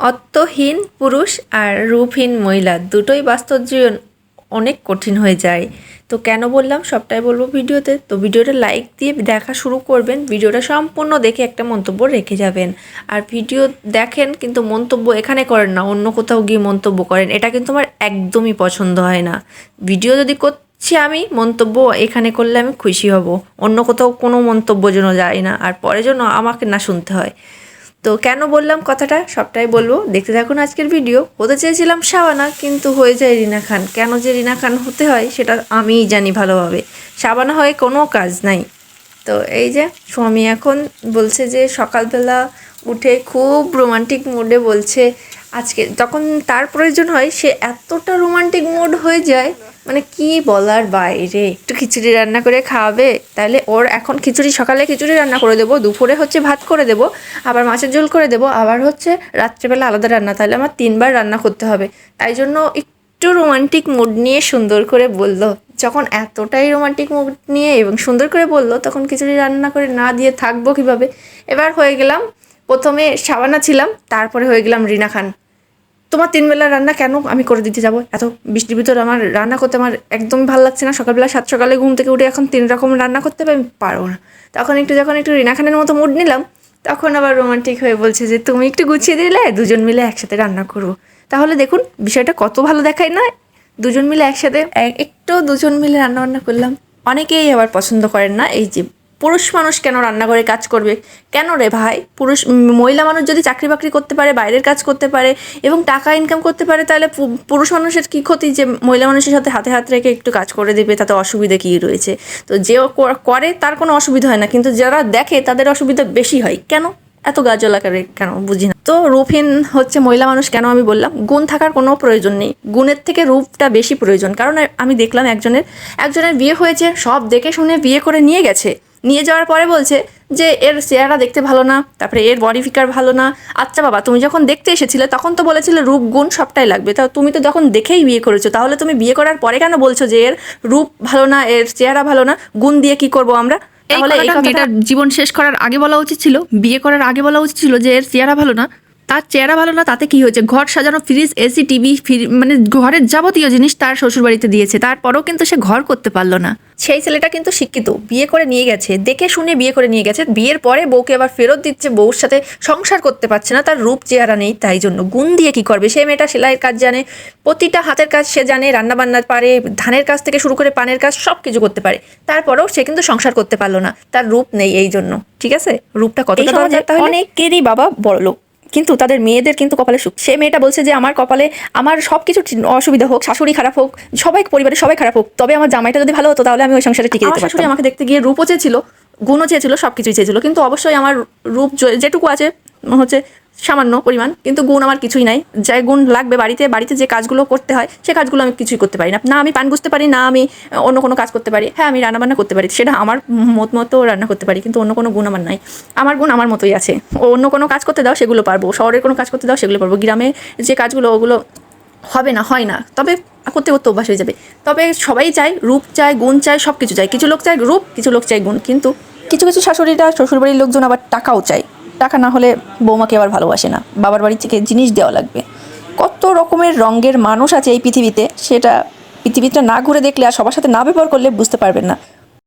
অর্থহীন পুরুষ আর রূপহীন মহিলা দুটোই বাস্তব জীবন অনেক কঠিন হয়ে যায়। তো কেন বললাম? সবটাই বলব ভিডিওতে। তো ভিডিওটা লাইক দিয়ে দেখা শুরু করবেন। ভিডিওটা সম্পূর্ণ দেখে একটা মন্তব্য রেখে যাবেন। আর ভিডিও দেখেন কিন্তু মন্তব্য এখানে করেন না, অন্য কোথাও গিয়ে মন্তব্য করেন। এটা কিন্তু আমার একদমই পছন্দ হয় না। ভিডিও যদি করছি আমি, মন্তব্য এখানে করলে আমি খুশি হব। অন্য কোথাও কোনো মন্তব্য যেন যায় না। আর পরে যেন আমাকে না শুনতে হয়। তো কেন বললাম কথাটা? সবটাই বলব। দেখতে থাকুন আজকের ভিডিও। হতে চেয়েছিলাম শাবানা কিন্তু হয়ে যায় রিনা খান। কেন যে রিনা খান হতে হয়, সেটা আমিই জানি ভালোভাবে। শাবানা হয়ে কোনো কাজ নাই। তো এই যে স্বামী এখন বলছে যে, সকালবেলা উঠে খুব রোমান্টিক মুডে বলছে, আজকে তখন তার প্রয়োজন হয়, সে এতটা রোমান্টিক মুড হয়ে যায় মানে কি বলার বাইরে? একটু খিচুড়ি রান্না করে খাওয়াবে তাহলে ওর এখন খিচুড়ি, সকালে খিচুড়ি রান্না করে দেবো, দুপুরে হচ্ছে ভাত করে দেবো, আবার মাছের ঝোল করে দেবো, আবার হচ্ছে রাত্রেবেলা আলাদা রান্না, তাহলে আমার তিনবার রান্না করতে হবে। তাই জন্য একটু রোমান্টিক মুড নিয়ে সুন্দর করে বলল। যখন এতটাই রোমান্টিক মুড নিয়ে এবং সুন্দর করে বলল, তখন খিচুড়ি রান্না করে না দিয়ে থাকব কীভাবে? এবার হয়ে গেলাম, প্রথমে সাবানা ছিলাম, তারপরে হয়ে গেলাম রিনা খান। তোমার তিন বেলা রান্না কেন আমি করে দিতে যাব? এত বৃষ্টির ভিতর আমার রান্না করতে আমার একদমই ভালো লাগছে না। সকালবেলা সাত সকালে ঘুম থেকে উঠে এখন তিন রকম রান্না করতে হবে, আমি পারব না। তখন একটু যখন একটু রিনা খানের মতো মুড নিলাম, তখন আবার রোমান্টিক হয়ে বলছে যে, তুমি একটু গুছিয়ে দিলে, দুজন মিলে একসাথে রান্না করব। তাহলে দেখুন, বিষয়টা কত ভালো দেখায় না? দুজন মিলে একসাথে একটু দুজন মিলে রান্না বান্না করলাম। অনেকেই আবার পছন্দ করেন না এই যে পুরুষ মানুষ কেন রান্নাঘরে কাজ করবে? কেন রে ভাই? পুরুষ মহিলা মানুষ যদি চাকরি বাকরি করতে পারে, বাইরের কাজ করতে পারে এবং টাকা ইনকাম করতে পারে, তাহলে পুরুষ মানুষের কী ক্ষতি যে মহিলা মানুষের সাথে হাতে হাত রেখে একটু কাজ করে দেবে? তাতে অসুবিধা কী রয়েছে? তো যে করে তার কোনো অসুবিধা হয় না। কিন্তু যারা দেখে তাদের অসুবিধা বেশি হয়। কেন? এত গাজলা করে কেন? বুঝি না। তো রূপহীন হচ্ছে মহিলা মানুষ, কেন আমি বললাম? গুণ থাকার কোনো প্রয়োজন নেই। গুণের থেকে রূপটা বেশি প্রয়োজন। কারণ আমি দেখলাম একজনের একজনের বিয়ে হয়েছে, সব দেখে শুনে বিয়ে করে নিয়ে গেছে। নিয়ে যাওয়ার পরে বলছে যে এর চেহারা দেখতে ভালো না তারপরে এর বডি ফিকার ভালো না। আচ্ছা বাবা তুমি যখন দেখতে এসেছিলে তখন তো বলেছিলে রূপ গুণ সবটাই লাগবে। তা তুমি তো যখন দেখেই বিয়ে করেছ তাহলে তুমি বিয়ে করার পরে কেন বলছো যে এর রূপ ভালো না এর চেহারা ভালো না? গুণ দিয়ে কি করব আমরা? তাহলে এটা জীবন শেষ করার আগে বলা উচিত ছিল বিয়ে করার আগে বলা উচিত ছিল যে এর চেহারা ভালো না তার চেহারা ভালো না তাতে কি হয়েছে? ঘর সাজানো ফ্রিজ এসি টিভি মানে ঘরের যাবতীয় জিনিস তার শ্বশুরবাড়িতে দিয়েছে তারপরেও কিন্তু সে ঘর করতে পারল না। সেই ছেলেটা কিন্তু শিক্ষিত বিয়ে করে নিয়ে গেছে দেখে শুনে বিয়ে করে নিয়ে গেছে বিয়ের পরে বউকে আবার ফেরত দিচ্ছে বউর সাথে সংসার করতে পারছে না তার রূপ চেহারা নেই তাই জন্য। গুণ দিয়ে কি করবে? সে মেয়েটা সেলাইয়ের কাজ জানে প্রতিটা হাতের কাজ সে জানে রান্না বান্নার পারে ধানের কাজ থেকে শুরু করে পানের কাজ সব কিছু করতে পারে তারপরেও সে কিন্তু সংসার করতে পারল না তার রূপ নেই এই জন্য ঠিক আছে? রূপটা সমাজে অনেকেরই বাবা বড় লোক কিন্তু তাদের মেয়েদের কিন্তু কপালে সুখ। সে মেয়েটা বলছে যে আমার কপালে আমার সব কিছু অসুবিধা হোক শাশুড়ি খারাপ হোক সবাই পরিবারে সবাই খারাপ হোক তবে আমার জামাইটা যদি ভালো হতো তাহলে আমি ওই সংসারে টিকে যেতে শাশুড়ি আমাকে দেখতে গিয়ে রূপও চেয়েছিল গুণও চেয়েছিল সব কিছুই চেয়েছিল কিন্তু অবশ্যই আমার রূপ যেটুকু আছে হচ্ছে সামান্য পরিমাণ, কিন্তু গুণ আমার কিছুই নাই। যে গুণ লাগবে বাড়িতে বাড়িতে যে কাজগুলো করতে হয়, সে কাজগুলো আমি কিছুই করতে পারি না। না আমি পান বুঝতে পারি, না আমি অন্য কোনো কাজ করতে পারি। হ্যাঁ আমি রান্না বান্না করতে পারি, সেটা আমার মত মতো রান্না করতে পারি, কিন্তু অন্য কোনো গুণ আমার নাই। আমার গুণ আমার মতোই আছে। অন্য কোনো কাজ করতে দাও, সেগুলো পারব। শহরের কোনো কাজ করতে দাও, সেগুলো পারব। গ্রামে যে কাজগুলো, ওগুলো হবে না, হয় না। তবে করতে করতে অভ্যাস হয়ে যাবে। তবে সবাই চায়, রূপ চায়, গুণ চায় সব কিছু চায়। কিছু লোক চায় রূপ, কিছু লোক চায় গুণ। কিন্তু কিছু কিছু শাশুড়িরা, শ্বশুরবাড়ির লোকজন আবার টাকাও চায়। টাকা না হলে বৌমাকে আবার ভালোবাসে না। বাবার বাড়ি থেকে জিনিস দেওয়া লাগবে। কত রকমের রঙের মানুষ আছে এই পৃথিবীতে, সেটা পৃথিবীটা না ঘুরে দেখলে আর সবার সাথে না ব্যবহার করলে বুঝতে পারবেন না।